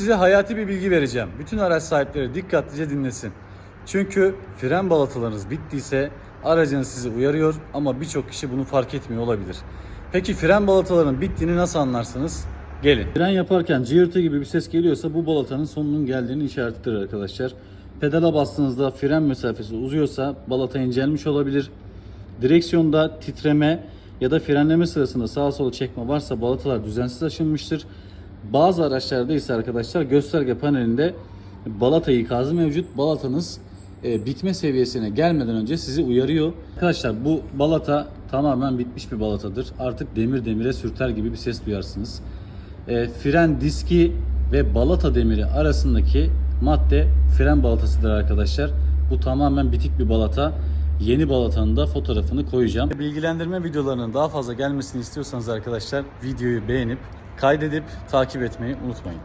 size hayati bir bilgi vereceğim. Bütün araç sahipleri dikkatlice dinlesin. Çünkü fren balatalarınız bittiyse aracınız sizi uyarıyor ama birçok kişi bunu fark etmiyor olabilir. Peki fren balatalarının bittiğini nasıl anlarsınız? Gelin. Fren yaparken cıyırtı gibi bir ses geliyorsa bu balatanın sonunun geldiğini işaretidir arkadaşlar. Pedala bastığınızda fren mesafesi uzuyorsa balata incelmiş olabilir. Direksiyonda titreme ya da frenleme sırasında sağa sola çekme varsa balatalar düzensiz aşınmıştır. Bazı araçlarda ise arkadaşlar gösterge panelinde balata ikazı mevcut. Balatanız e, bitme seviyesine gelmeden önce sizi uyarıyor. Arkadaşlar bu balata tamamen bitmiş bir balatadır. Artık demir demire sürter gibi bir ses duyarsınız. E, fren diski ve balata demiri arasındaki madde fren balatasıdır arkadaşlar. Bu tamamen bitik bir balata. Yeni balatanın da fotoğrafını koyacağım. Bilgilendirme videolarının daha fazla gelmesini istiyorsanız arkadaşlar videoyu beğenip kaydedip takip etmeyi unutmayın.